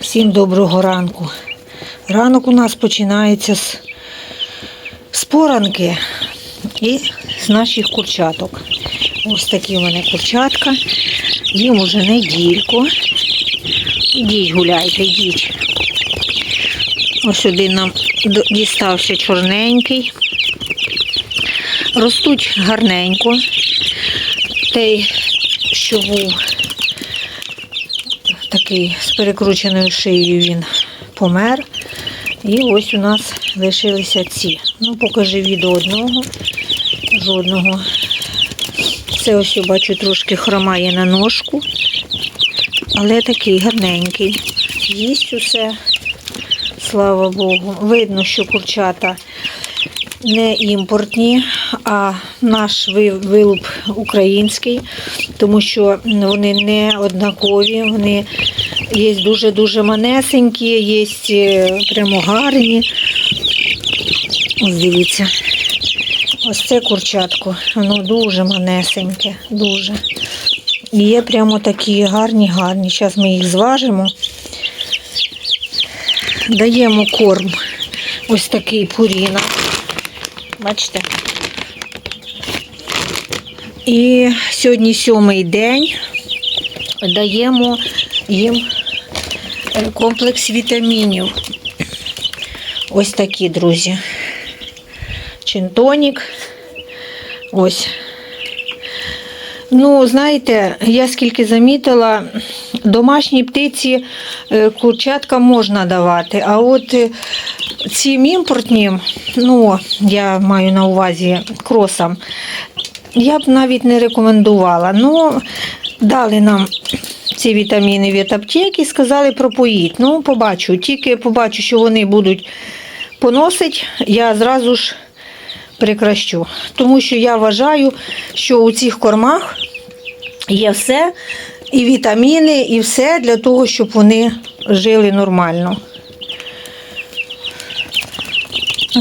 Всім доброго ранку. Ранок у нас починається з, поранки і з наших курчаток. Ось такі у мене курчатка. Їм уже недільку. Ідіть гуляйте, йдіть. Ось один нам дістався чорненький. Ростуть гарненько. Той, що був такий з перекрученою шиєю він помер. І ось у нас лишилися ці. Ну, покажи відео одного, жодного. Це ось я бачу трошки хромає на ножку, але такий гарненький. Їсть усе, слава Богу. Видно, що курчата не імпортні, а наш ви- вилуп український, тому що вони не однакові, вони є дуже-дуже манесенькі, є е, прямо гарні. Ось дивіться. Ось це курчатко, воно дуже манесеньке, дуже. І є прямо такі гарні, гарні. Зараз ми їх зважимо. Даємо корм. Ось такий пуріна. Бачите? І сьогодні сьомий день даємо їм комплекс вітамінів. Ось такі, друзі. Чинтонік. Ось. Ну, знаєте, я скільки замітила, домашній птиці е, курчатка можна давати, а от е, цим імпортнім, ну, я маю на увазі кросам, я б навіть не рекомендувала. Ну, дали нам ці вітаміни від аптеки, сказали пропоїть. Ну, побачу. Тільки побачу, що вони будуть поносить, я зразу ж прекращу. Тому що я вважаю, що у цих кормах є все, і вітаміни, і все для того, щоб вони жили нормально.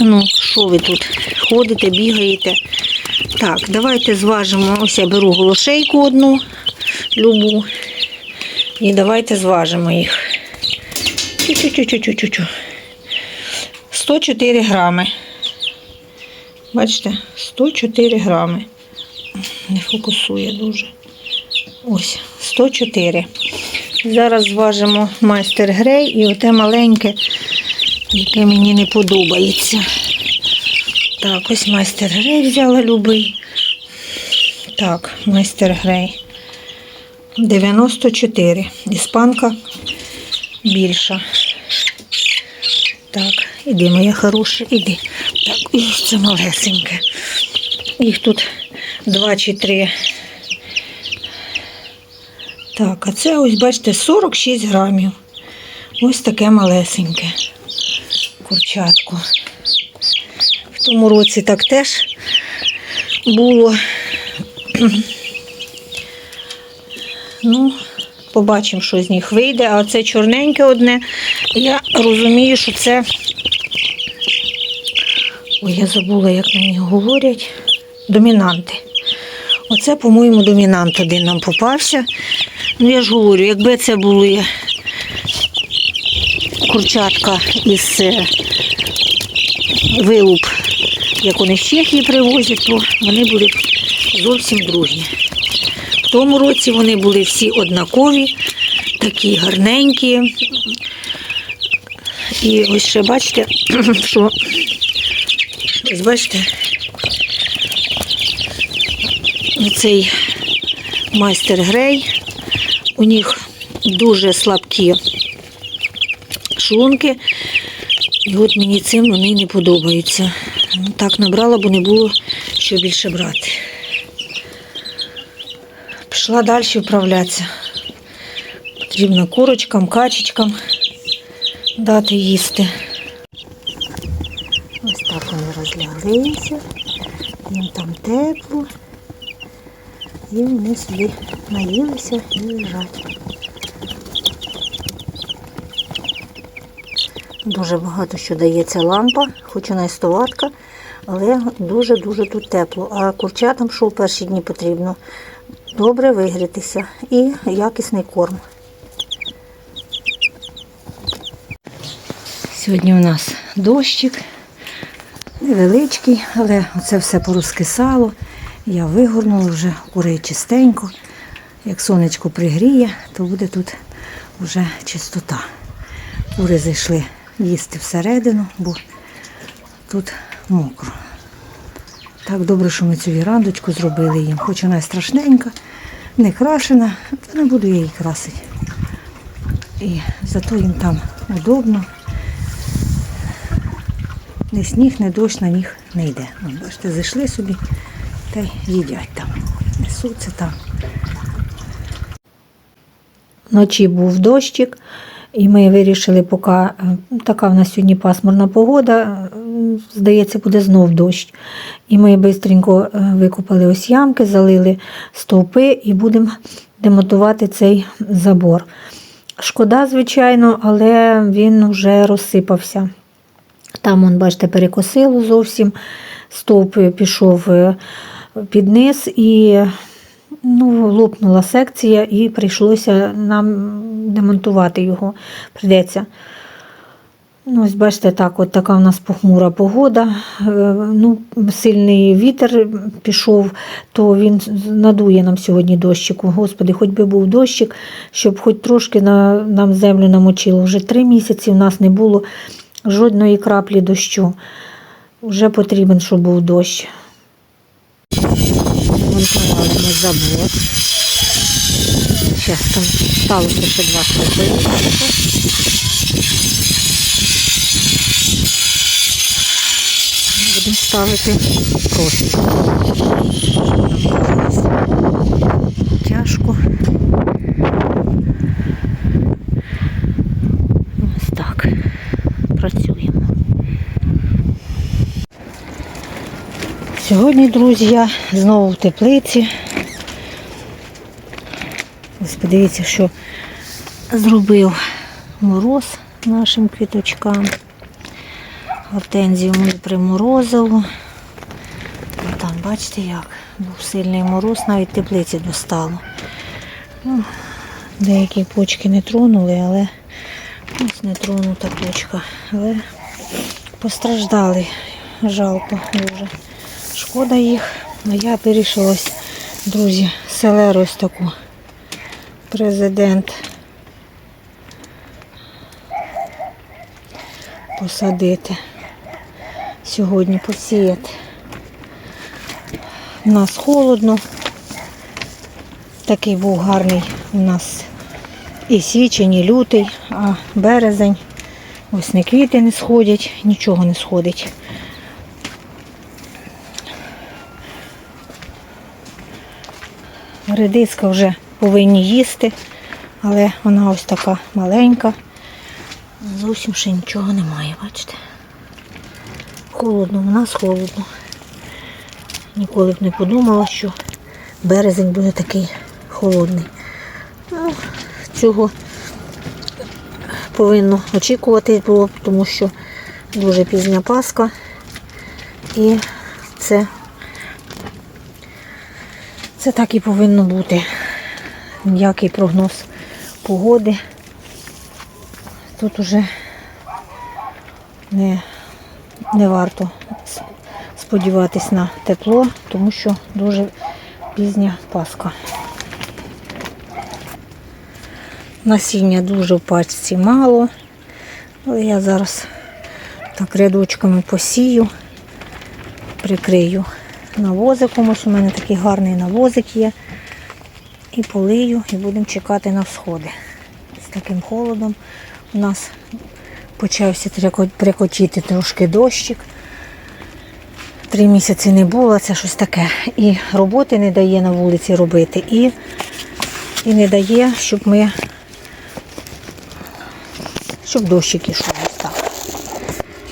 Ну, що ви тут ходите, бігаєте? Так, давайте зважимо. Ось я беру голошейку одну, любу. І давайте зважимо їх. Чу-чу-чу-чу-чу-чу. 104 грами. Бачите, 104 грами. Не фокусує дуже. Ось, 104. Зараз зважимо майстер грей і оте маленьке, яке мені не подобається. Так, ось майстер грей взяла любий. Так, майстер грей. 94. Іспанка більша. Так, іди, моя хороша, іди. Так, і це малесеньке. Їх тут два чи три. Так, а це ось, бачите, 46 грамів. Ось таке малесеньке курчатко. В тому році так теж було. Ну, побачимо, що з них вийде. А це чорненьке одне. Я розумію, що це. Ой, я забула, як на них говорять. Домінанти. Оце, по-моєму, домінант один нам попався. Ну, я ж говорю, якби це були курчатка із е, вилуп, як вони з Чехії привозять, то вони були зовсім другі. В тому році вони були всі однакові, такі гарненькі. І ось ще бачите, що ось бачите, цей майстер грей, у них дуже слабкі шлунки. І от мені цим вони не подобаються. Ну, Так набрала, бо не було що більше брати. Пішла далі вправлятися. Потрібно курочкам, качечкам дати їсти. Ось так вони розляглися, їм там тепло. І вони собі наїлися і лежать. Дуже багато що дається лампа, хоч вона і стоватка, але дуже-дуже тут тепло. А курчатам що в перші дні потрібно? Добре вигрітися і якісний корм. Сьогодні у нас дощик невеличкий, але це все порозкисало. Я вигорнула вже курей чистенько. Як сонечко пригріє, то буде тут вже чистота. Кури зайшли їсти всередину, бо тут мокро. Так добре, що ми цю вірандочку зробили їм. Хоч вона страшненька, не крашена, та не буду я її красити. І зато їм там удобно. Ні сніг, ні дощ на них не йде. Вон, бачите, зайшли собі та й їдять там. Несуться там. Вночі був дощик, і ми вирішили, поки е, така в нас сьогодні пасмурна погода, е, здається, буде знов дощ. І ми швидко викопали ось ямки, залили стовпи і будемо демонтувати цей забор. Шкода, звичайно, але він вже розсипався. Там, он, бачите, перекосило зовсім, стовп пішов е, під низ і ну, лопнула секція, і прийшлося нам демонтувати його. Придеться. Ну, ось бачите, так, от така у нас похмура погода. Е, Ну, сильний вітер пішов, то він надує нам сьогодні дощику. Господи, хоч би був дощик, щоб хоч трошки на, нам землю намочило. Вже три місяці у нас не було жодної краплі дощу. Вже потрібен, щоб був дощ. Монтували ми завод. Зараз там сталося ще два стовпи. Будемо ставити просто. Тяжко. Ось так. Працюємо. Сьогодні, друзі, я знову в теплиці. Ось подивіться, що зробив мороз нашим квіточкам. Гортензію мою приморозило. Там, бачите, як був сильний мороз, навіть теплиці достало. Ну, деякі почки не тронули, але ось не тронута почка. Але постраждали. Жалко дуже. Шкода їх. А я вирішила, друзі, селеру ось таку. Президент посадити. Сьогодні посіяти. У нас холодно. Такий був гарний у нас і січень, і лютий, а березень. Ось не квіти не сходять, нічого не сходить. Редиска вже повинні їсти, але вона ось така маленька. Зовсім ще нічого немає, бачите? Холодно, у нас холодно. Ніколи б не подумала, що березень буде такий холодний. Ну, цього повинно очікувати було, тому що дуже пізня Пасха. І це, це так і повинно бути. Ніякий прогноз погоди. Тут уже не, не варто с- сподіватись на тепло, тому що дуже пізня Пасха. Насіння дуже в пачці мало, але я зараз так рядочками посію, прикрию навозиком. Ось у мене такий гарний навозик є. І полию, і будемо чекати на всходи. З таким холодом у нас почався трякотіти трошки дощик. Три місяці не було, це щось таке. І роботи не дає на вулиці робити, і, і не дає, щоб ми щоб дощик ішов. Так.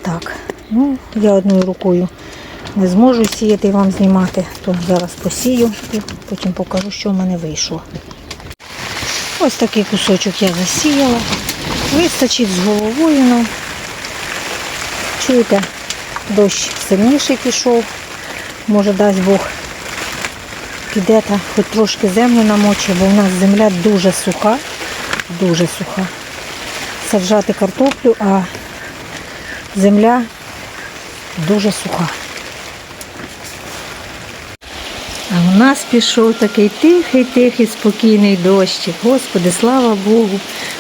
Так. Ну, я одною рукою не зможу сіяти і вам знімати, то зараз посію і потім покажу, що в мене вийшло. Ось такий кусочок я засіяла. Вистачить з головою нам. Чуєте, дощ сильніший пішов. Може дасть Бог піде та хоч трошки землю намочить, бо в нас земля дуже суха, дуже суха. Саджати картоплю, а земля дуже суха. А у нас пішов такий тихий, тихий, спокійний дощик. Господи, слава Богу,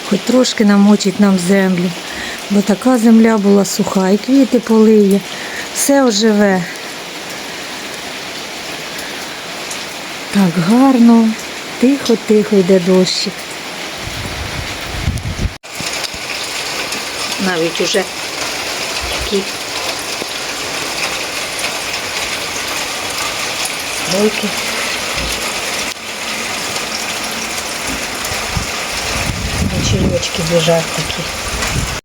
хоч трошки намочить нам землю. Бо така земля була суха, і квіти полиє, все оживе. Так гарно, тихо-тихо йде дощик. Навіть уже такі Руки. Червячки біжать такі.